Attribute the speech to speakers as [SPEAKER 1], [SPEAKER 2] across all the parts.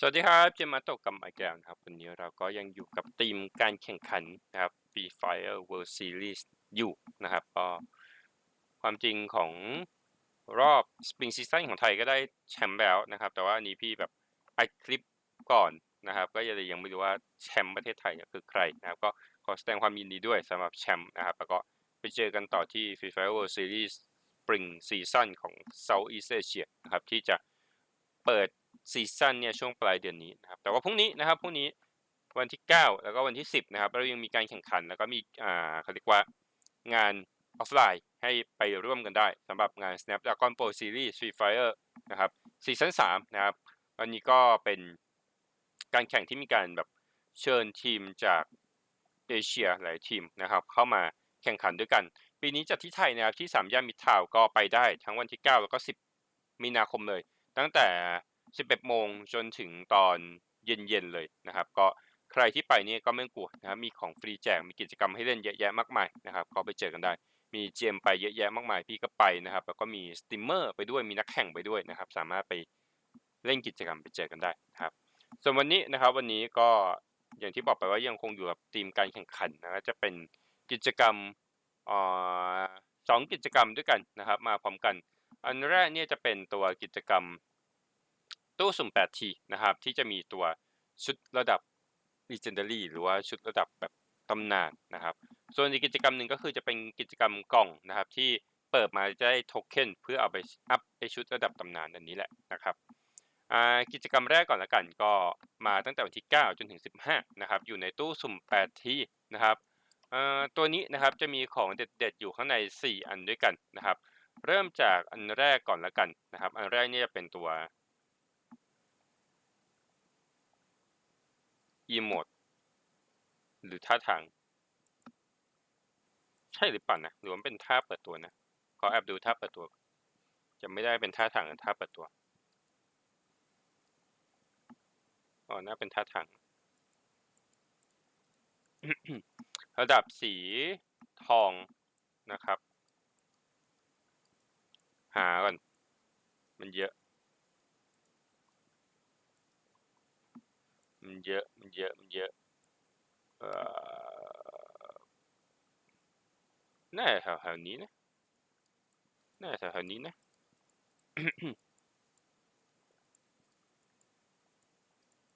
[SPEAKER 1] สวัสดีครับเจมมาโตะกับมาแก้วนะครับวันนี้เราก็ยังอยู่กับทีมการแข่งขันนะครับ Free Fire World Series อยู่นะครับก็ความจริงของรอบ Spring Season ของไทยก็ได้แชมป์แล้วนะครับ แต่ว่าอันนี้พี่แบบอัดคลิปก่อนนะครับ ก็ยังยังไม่รู้ว่าแชมป์ประเทศไทยเนี่ยคือใครนะครับ ก็ขอแสดงความยินดีด้วยสำหรับแชมป์นะครับ แล้วก็ไปเจอกันต่อที่ Free Fire World Series Spring Season ของ Southeast Asia นะครับที่จะเปิด ซีซั่นเนี่ยช่วงปลายเดือนนี้นะครับแต่ว่าพรุ่งนี้นะครับพรุ่งนี้วันที่ 9 แล้วก็วันที่ 10 นะครับเรายังมีการแข่งขัน แล้วก็มีอ่าเขาเรียกว่างานออฟไลน์ให้ไปร่วมกันได้สำหรับงาน Snapdragon Pro Series Free Fire นะครับซีซั่น3นะครับวันนี้ก็เป็นการแข่งที่มีการแบบเชิญทีมจากเอเชียหลายทีมนะครับ เข้ามาแข่งขันด้วยกัน ปีนี้จัดที่ไทยนะครับที่สามย่านมิตรทาวก็ไปได้ทั้งวันที่ 9 แล้วก็ 10 มีนาคมเลย ตั้งแต่ 11โมงจนถึงตอนเย็นๆเลยนะครับ ก็ใครที่ไปเนี่ยก็ไม่กลัวนะครับมีของฟรีแจกมีกิจกรรมให้เล่นเยอะแยะมากมายนะครับก็ไปเจอกันได้มีเจมไปเยอะแยะมากมายพี่ก็ไปนะครับ แล้วก็มีสตรีมเมอร์ไปด้วยมีนักแข่งไปด้วยนะครับ สามารถไปเล่นกิจกรรมไปเจอกันได้นะครับ ส่วนวันนี้นะครับวันนี้ก็อย่างที่บอกไปว่ายังคงอยู่กับทีมการแข่งขันนะครับจะเป็นกิจกรรมอ่าสองกิจกรรมด้วยกันนะครับ มาพร้อมกัน อันแรกเนี่ยจะเป็นตัวกิจกรรม ตู้สุ่ม 8T นะครับ ที่จะมีตัวชุดระดับ Legendary หรือว่าชุดระดับแบบตำนานนะครับ ส่วนอีกกิจกรรมหนึ่งก็คือจะเป็นกิจกรรมกล่องนะครับ ที่เปิดมาจะได้โทเค็นเพื่อเอาไปอัพไอชุดระดับตำนานอันนี้แหละนะครับกิจกรรมแรกก่อนละกันก็มาตั้งแต่วันที่ 9 จนถึง 15 นะครับ อยู่ในตู้สุ่ม 8T นะครับตัวนี้นะครับจะมีของเด็ดๆ อยู่ข้างใน 4 อันด้วยกันนะครับ เริ่มจากอันแรกก่อนละกันนะครับ อันแรกนี่จะเป็นตัว อีโมดหรือท่าทาง ใช่หรือเปล่านะหรือว่าเป็นท่าเปิดตัวนะขอแอบดูท่าเปิดตัวจะไม่ได้เป็นท่าทางหรือท่าเปิดตัวอ๋อน่าเป็นท่าทางระดับสีทองนะครับ หาก่อน มันเยอะ มันเยอะ เยอะมันเยอะเอ่อน่าจะแถวๆนี้นะน่าจะแถวๆนี้นะ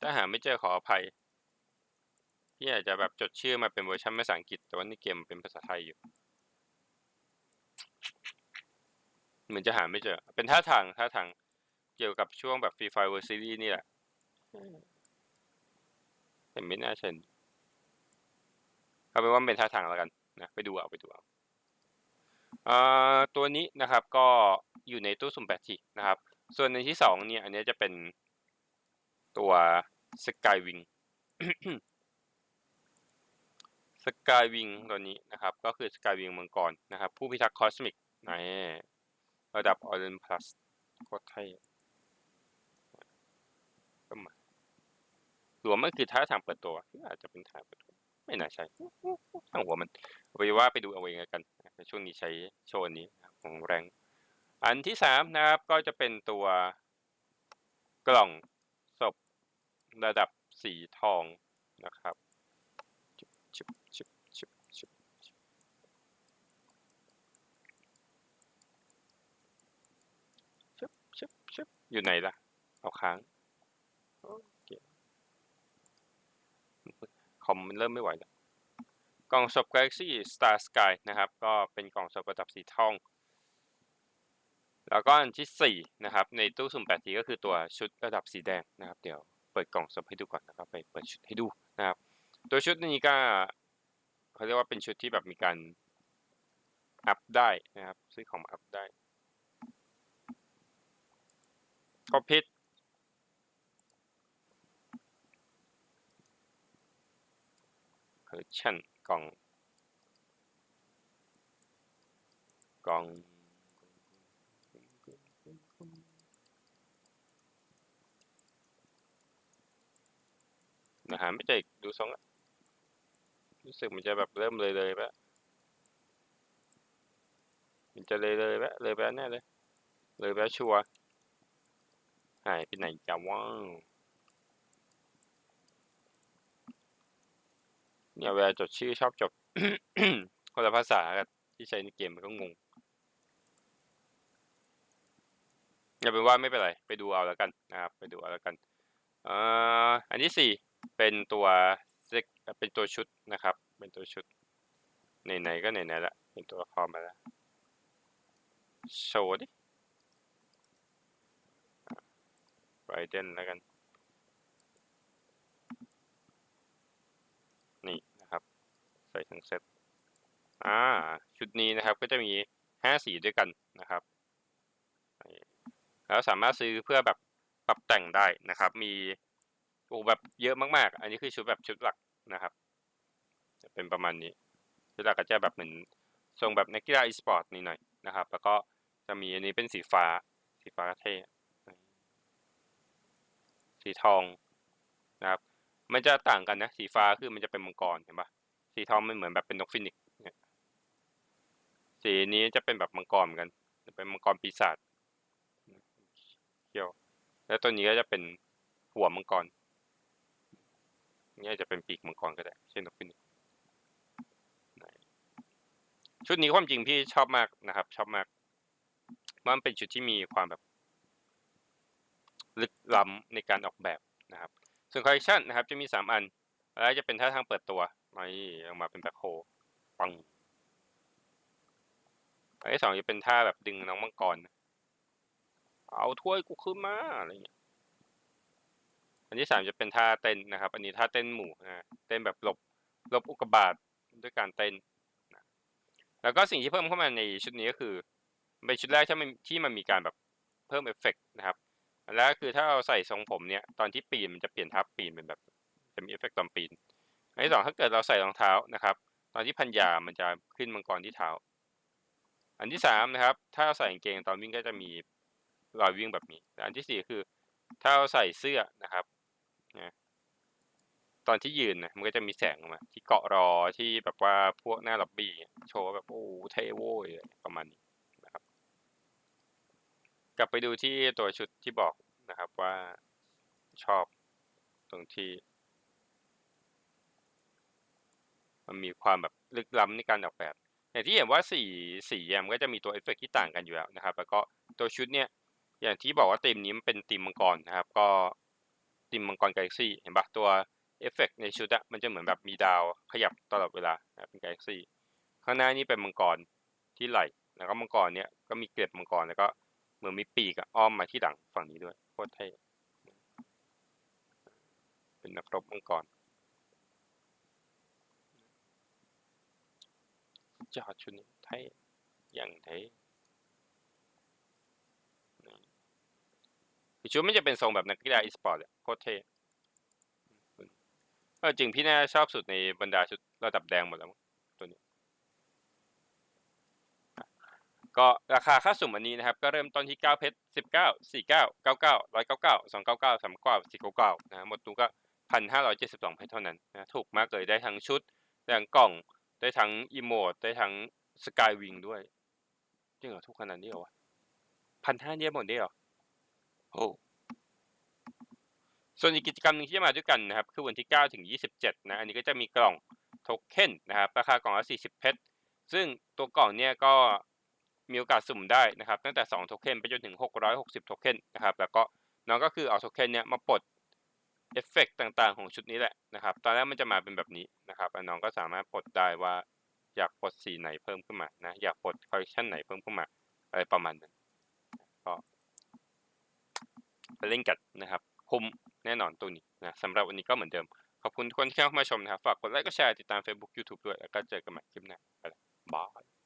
[SPEAKER 1] ถ้าหาไม่เจอขออภัยพี่อาจจะแบบจดชื่อมาเป็นเวอร์ชันภาษาอังกฤษ แต่ว่าในเกมเป็นภาษาไทยอยู่เหมือนจะหาไม่เจอ เป็นท่าทางท่าทางเกี่ยวกับช่วงแบบ Free Fire World Series นี่แหละ แต่ไม่น่าเช่นเอาเป็นว่าเป็นท่าทางแล้วกันนะไปดูเอาไปดูเอาอ่าตัวนี้นะครับก็อยู่ในตู้สุ่มแปดทีนะครับ ส่วนในที่สองเนี่ย อันนี้จะเป็นตัวสกายวิงสกายวิงตัวนี้นะครับ ก็คือสกายวิงมังกรนะครับ ผู้พิทักษ์คอสมิกในระดับออเรนพลัสโคตรเท่ก็ หรืว่มันคือท่าทางเปิดตัวอาจจะเป็นท่าเปิดตัวไม่น่าใช่ทั้งหัวมันไปว่าไปดูเอาเองกันช่วงนี้ใช้โชว์นี้ของแรง อันที่สามนะครับก็จะเป็นตัวกล่องศพระดับสีทองนะครับชิบอยู่ไหนล่ะ เอาค้าง คอมมันเริ่มไม่ไหวแล้วกล่องศพ Galaxy Star Sky นะครับ ก็เป็นกล่องศพระดับสีทอง แล้วก็อันที่สี่นะครับ ในตู้สุ่มแปดทีก็คือตัวชุดระดับสีแดงนะครับ เดี๋ยวเปิดกล่องศพให้ดูก่อนนะครับไปเปิดชุดให้ดูนะครับ ตัวชุดนี้ก็เขาเรียกว่าเป็นชุดที่แบบมีการอัพได้นะครับ ซื้อของมาอัพได้ก็พิษ คอลเชันกล่อง กล่อง นะฮะไม่ใช่ดูทรงรู้สึกมันจะแบบเริ่มเลยเลยปแล้วมันจะเลยเลยปแล้วเลยไปแน่เลย เลยไปชัวร์หายไปไหนจ้าว้าว เนี่ยเวลาจดชื่อชอบจดคนละภาษาที่ใช้ในเกมมันก็งงอย่าเป็นว่าไม่เป็นไร ไปดูเอาแล้วกันนะครับไปดูเอาแล้วกันเอ่ออันที่สี่เป็นตัวเซ็กเป็นตัวชุดนะครับ เป็นตัวชุดไหนๆก็ไหนๆละเป็นตัวละครมาแล้วโชว์ดิไรเดนแล้วกันนะครับ ใส่ทั้งเซตอ่าชุดนี้นะครับก็จะมีห้าสีด้วยกันนะครับ แล้วสามารถซื้อเพื่อแบบปรับแต่งได้นะครับ มีโอ้แบบเยอะมากๆ อันนี้คือชุดแบบชุดหลักนะครับ จะเป็นประมาณนี้ชุดหลักก็จะแบบเหมือนทรงแบบนักกีฬาอีสปอร์ตนิดหน่อยนะครับ แล้วก็จะมีอันนี้เป็นสีฟ้า สีฟ้าเท่สีทองนะครับ มันจะต่างกันนะ สีฟ้าคือมันจะเป็นมังกรเห็นปะ สีทองมันเหมือนแบบเป็นนกฟินิกซ์เนี่ยสีนี้จะเป็นแบบมังกรเหมือนกันจะเป็นมังกรปีศาจเขี้ยว แล้วตัวนี้ก็จะเป็นหัวมังกรนี่จะเป็นปีกมังกรก็ได้เช่นนกฟินิกซ์ชุดนี้ความจริงพี่ชอบมากนะครับ ชอบมาก มันเป็นชุดที่มีความแบบ ลึกล้ำในการออกแบบนะครับ ส่วนคอลเลคชันนะครับ จะมี 3 อัน แล้วจะเป็นท่าทางเปิดตัว นี่ออกมาเป็นแบ็คโฮปังอันที่สองจะเป็นท่าแบบดึงน้องมังกร เอาถ้วยกูขึ้นมาอะไรเงี้ย อันที่สามจะเป็นท่าเต้นนะครับ อันนี้ท่าเต้นหมู่นะ เต้นแบบหลบหลบอุกกาบาตด้วยการเต้นนะแล้วก็สิ่งที่เพิ่มเข้ามาในชุดนี้ก็คือเป็นชุดแรกที่มันที่มันมีการแบบเพิ่มเอฟเฟกต์นะครับ แล้วคือถ้าเราใส่ทรงผมเนี่ย ตอนที่ปีนมันจะเปลี่ยนทับปีนเป็นแบบจะมีเอฟเฟกต์ตอนปีน อันที่สองถ้าเกิดเราใส่รองเท้านะครับ ตอนที่พันยามันจะขึ้นมังกรที่เท้า อันที่สามนะครับ ถ้าเราใส่กางเกงตอนวิ่งก็จะมีรอยวิ่งแบบนี้และอันที่สี่คือ ถ้าเราใส่เสื้อนะครับนะตอนที่ยืนนะมันก็จะมีแสงออกมาที่เกาะรอที่แบบว่าพวกหน้าล็อบบี้โชว์แบบโอ้เท่โว้ยประมาณนี้นะครับ กลับไปดูที่ตัวชุดที่บอกนะครับว่าชอบตรงที่ มันมีความแบบลึกล้ำในการออกแบบอย่างที่เห็นว่าสีสีมันก็จะมีตัวเอฟเฟกที่ต่างกันอยู่แล้วนะครับ แล้วก็ตัวชุดเนี่ยอย่างที่บอกว่าธีมนี้มันเป็นธีมมังกรนะครับ ก็ธีมมังกรกาแล็กซี่เห็นปะตัวเอฟเฟกในชุดอะมันจะเหมือนแบบมีดาวขยับตลอดเวลาเป็นกาแล็กซี่ข้างหน้านี่เป็นมังกรที่ไหลแล้วก็มังกรเนี่ยก็มีเกล็ดมังกรแล้วก็เหมือนมีปีกอ้อมมาที่หลังฝั่งนี้ด้วยโคตรเท่เป็นนักรบมังกร จอดชุดนี้เท่อย่างเท่ชุดมันจะเป็นทรงแบบนักกีฬาอีสปอร์ตโคตรเท่เออจริงพี่น่าชอบสุดในบรรดาชุดระดับแดงหมดแล้วตัวนี้ ก็ราคาค่าสุ่มอันนี้นะครับ ก็เริ่มต้นที่ 9 เพชร 19 49 99 199 299 399 499นะหมดตัวก็ 1,572 เพชรเท่านั้นนะถูกมากเลยได้ทั้งชุดได้ทั้งกล่อง ได้ทั้งอีโมดได้ทั้งสกายวิงด้วยจริงเหรอทุกขนาดนี้เหรอวะพันห้าเดียวหมดได้เหรอโอ้ส่วนอีกกิจกรรมหนึ่งที่จะมาด้วยกันนะครับ คือวันที่ 9 ถึง 27 นะ อันนี้ก็จะมีกล่องโทเค็นนะครับ ราคากล่องละ 40 เพชร ซึ่งตัวกล่องเนี่ยก็มีโอกาสสุ่มได้นะครับ ตั้งแต่ 2 โทเค็นไปจนถึง 660 โทเค็นนะครับ แล้วก็น้องก็คือเอาโทเค็นเนี่ยมาปลด เอฟเฟกต่างๆของชุดนี้แหละนะครับ ตอนแรกมันจะมาเป็นแบบนี้นะครับน้องก็สามารถปลดได้ว่าอยากปลดสีไหนเพิ่มขึ้นมานะอยากปลดคอลเลคชันไหนเพิ่มขึ้นมาอะไรประมาณนั้นก็ไปเล่นกันนะครับคุ้มแน่นอนตัวนี้นะสำหรับวันนี้ก็เหมือนเดิม ขอบคุณทุกคนที่เข้ามาชมนะครับ ฝากกดไลค์ก็แชร์ติดตาม Facebook YouTube ด้วย แล้วก็เจอกันใหม่คลิปหน้าไปล้วบาย